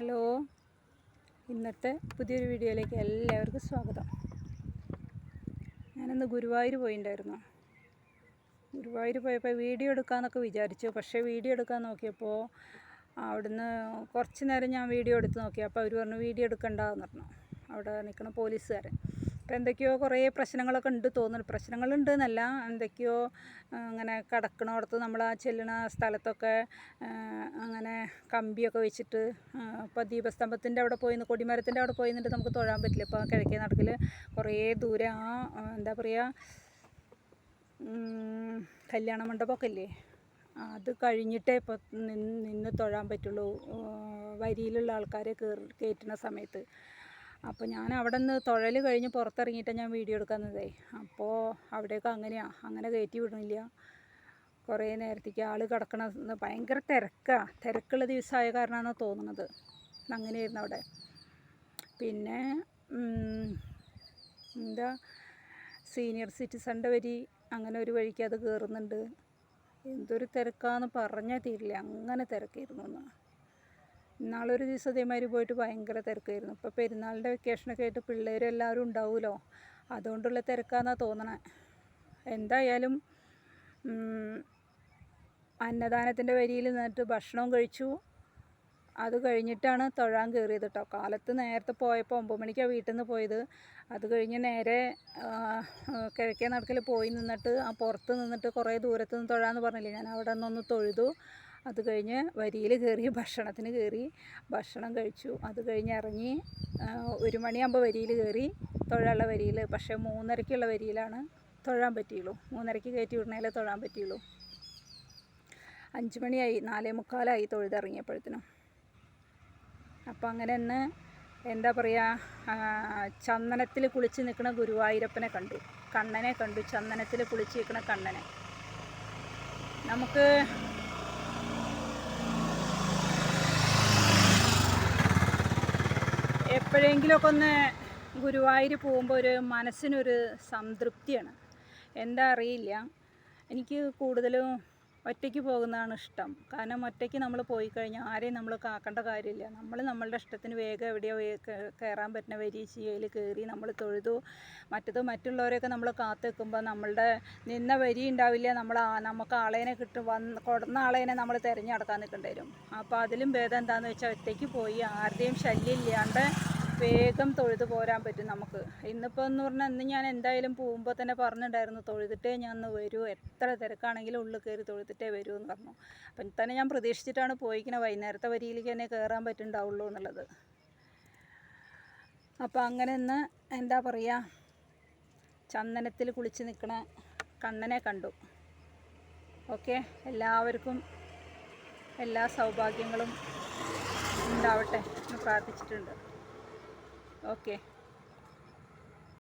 Hello. ഇന്നത്തെ പുതിയൊരു വീഡിയോയിലേക്ക് എല്ലാവർക്കും സ്വാഗതം. ഞാനിന്ന് ഗുരുവായൂർ പോയിണ്ടായിരുന്നു. ഗുരുവായൂർ പോയപ്പോൾ വീഡിയോ എടുക്കാമെന്നൊക്കെ വിചാരിച്ചു. പക്ഷേ വീഡിയോ എടുക്കാൻ നോക്കിയപ്പോൾ അവിടുന്ന് കുറച്ച് നേരം ഞാൻ വീഡിയോ എടുത്ത് നോക്കി. അപ്പോൾ അവർ പറഞ്ഞു വീഡിയോ എടുക്കണ്ടെന്ന് പറഞ്ഞു. അവിടെ നിൽക്കുന്ന പോലീസുകാരൻ അപ്പോൾ എന്തൊക്കെയോ കുറേ പ്രശ്നങ്ങളൊക്കെ ഉണ്ട് തോന്നുന്നു. പ്രശ്നങ്ങളുണ്ട് എന്നല്ല എന്തൊക്കെയോ അങ്ങനെ കിടക്കണോടത്ത് നമ്മൾ ആ ചെല്ലണ സ്ഥലത്തൊക്കെ അങ്ങനെ കമ്പിയൊക്കെ വെച്ചിട്ട് ഇപ്പോൾ ദീപസ്തംഭത്തിന്റെ അവിടെ പോയി കൊടിമരത്തിന്റെ അവിടെ പോയി നിന്നിട്ട് നമുക്ക് തൊഴാൻ പറ്റില്ല. ഇപ്പോൾ കിഴക്കേ നടക്കിൽ കുറേ ദൂരെ ആ എന്താ പറയുക കല്യാണ മണ്ഡപമൊക്കെ ഇല്ലേ അത് കഴിഞ്ഞിട്ടേ ഇപ്പോൾ നിന്ന് തൊഴാൻ പറ്റുള്ളൂ. വരിയിലുള്ള ആൾക്കാരെ കയറി കയറ്റുന്ന സമയത്ത്. അപ്പോൾ ഞാൻ അവിടെ നിന്ന് തുഴൽ കഴിഞ്ഞ് പുറത്തിറങ്ങിയിട്ടാണ് ഞാൻ വീഡിയോ എടുക്കുന്നതേ. അപ്പോൾ അവിടെയൊക്കെ അങ്ങനെയാണ് അങ്ങനെ കയറ്റി വിടണില്ല കുറേ നേരത്തേക്ക് ആൾ കിടക്കണ ഭയങ്കര തിരക്കാണ് തിരക്കുള്ള ദിവസമായ കാരണമാണ് തോന്നുന്നത് അങ്ങനെയായിരുന്നു അവിടെ. പിന്നെ എന്താ സീനിയർ സിറ്റിസന്റെ വരി അങ്ങനെ ഒരു വഴിക്ക് അത് കയറുന്നുണ്ട് എന്തൊരു തിരക്കാന്ന് പറഞ്ഞാൽ തീരില്ല. അങ്ങനെ തിരക്കായിരുന്നു എന്ന് ഇന്നാളൊരു ദിവസം ഇതേമാതിരി പോയിട്ട് ഭയങ്കര തിരക്കായിരുന്നു. ഇപ്പോൾ പെരുന്നാളിന്റെ വെക്കേഷനൊക്കെ ആയിട്ട് പിള്ളേരെല്ലാവരും ഉണ്ടാവുമല്ലോ അതുകൊണ്ടുള്ള തിരക്കാന്നാണ് തോന്നണേ. എന്തായാലും അന്നദാനത്തിന്റെ വരിയിൽ നിന്നിട്ട് ഭക്ഷണവും കഴിച്ചു. അത് കഴിഞ്ഞിട്ടാണ് തൊഴാൻ കയറിയത് കേട്ടോ. കാലത്ത് നേരത്തെ പോയപ്പോൾ ഒമ്പത് മണിക്കാണ് വീട്ടിൽ നിന്ന് പോയത്. അത് കഴിഞ്ഞ് നേരെ കിഴക്കേ നടക്കൽ പോയി നിന്നിട്ട് ആ പുറത്ത് നിന്നിട്ട് കുറേ ദൂരത്ത് നിന്ന് തൊഴാന്ന് പറഞ്ഞില്ലേ ഞാൻ അവിടെ നിന്നൊന്ന് തൊഴുതു. അത് കഴിഞ്ഞ് വരിയിൽ കയറി ഭക്ഷണത്തിന് കയറി ഭക്ഷണം കഴിച്ചു. അത് കഴിഞ്ഞ് ഇറങ്ങി ഒരു മണിയാകുമ്പോൾ വരിയിൽ കയറി തൊഴാനുള്ള വരിയിൽ പക്ഷേ മൂന്നരയ്ക്കുള്ള വരിയിലാണ് തൊഴാൻ പറ്റിയുള്ളൂ. മൂന്നരയ്ക്ക് കയറ്റി വിടണേലേ തൊഴാൻ പറ്റിയുള്ളൂ. അഞ്ച് മണിയായി നാലേ മുക്കാലായി തൊഴുതിറങ്ങിയപ്പോഴത്തേനും. അപ്പം അങ്ങനെ ഒന്ന് എന്താ പറയുക ചന്ദനത്തിൽ കുളിച്ച് നിൽക്കുന്ന ഗുരുവായൂരപ്പനെ കണ്ടു. കണ്ണനെ കണ്ടു. ചന്ദനത്തിൽ കുളിച്ച് നിൽക്കുന്ന കണ്ണനെ. നമുക്ക് എപ്പോഴെങ്കിലുമൊക്കെ ഒന്ന് ഗുരുവായൂർ പോകുമ്പോൾ ഒരു മനസ്സിനൊരു സംതൃപ്തിയാണ്. എന്താ അറിയില്ല. എനിക്ക് കൂടുതലും ഒറ്റയ്ക്ക് പോകുന്നതാണ് ഇഷ്ടം. കാരണം ഒറ്റയ്ക്ക് നമ്മൾ പോയി കഴിഞ്ഞാൽ ആരെയും നമ്മൾ കാക്കേണ്ട കാര്യമില്ല. നമ്മൾ നമ്മളുടെ ഇഷ്ടത്തിന് വേഗം എവിടെയോ കയറാൻ പറ്റുന്ന വരി കയറി നമ്മൾ തൊഴുതു. മറ്റത് മറ്റുള്ളവരെയൊക്കെ നമ്മൾ കാത്തു നിൽക്കുമ്പോൾ നമ്മളുടെ നിന്ന വരി ഉണ്ടാവില്ല. നമ്മൾ നമുക്ക് ആളേനെ കിട്ടും. വന്ന് കൊടുന്ന ആളേനെ നമ്മൾ തിരഞ്ഞെടുക്കാൻ നിൽക്കേണ്ടി വരും. അപ്പോൾ അതിലും ഭേദം എന്താണെന്ന് വെച്ചാൽ ഒറ്റയ്ക്ക് പോയി ആരുടെയും ശല്യം ഇല്ലാണ്ട് വേഗം തൊഴുത് പോരാൻ പറ്റും നമുക്ക്. ഇന്നിപ്പോൾ എന്ന് പറഞ്ഞാൽ ഇന്ന് ഞാൻ എന്തായാലും പോകുമ്പോൾ തന്നെ പറഞ്ഞിട്ടുണ്ടായിരുന്നു തൊഴുതിട്ടേ ഞാൻ ഒന്ന് വരൂ. എത്ര തിരക്കാണെങ്കിലും ഉള്ളിൽ കയറി തൊഴുതിട്ടേ വരൂ എന്ന് പറഞ്ഞു. അപ്പം തന്നെ ഞാൻ പ്രതീക്ഷിച്ചിട്ടാണ് പോയിക്കുന്നത് വൈകുന്നേരത്തെ വരിയിലേക്ക് തന്നെ കയറാൻ പറ്റുന്നുണ്ടാവുള്ളൂ എന്നുള്ളത്. അപ്പോൾ അങ്ങനെ ഇന്ന് എന്താ പറയുക ചന്ദനത്തിൽ കുളിച്ച് നിൽക്കണ കണ്ണനെ കണ്ടു. ഓക്കെ? എല്ലാവർക്കും എല്ലാ സൗഭാഗ്യങ്ങളും ഉണ്ടാവട്ടെ എന്ന് പ്രാർത്ഥിച്ചിട്ടുണ്ട്. ഓക്കെ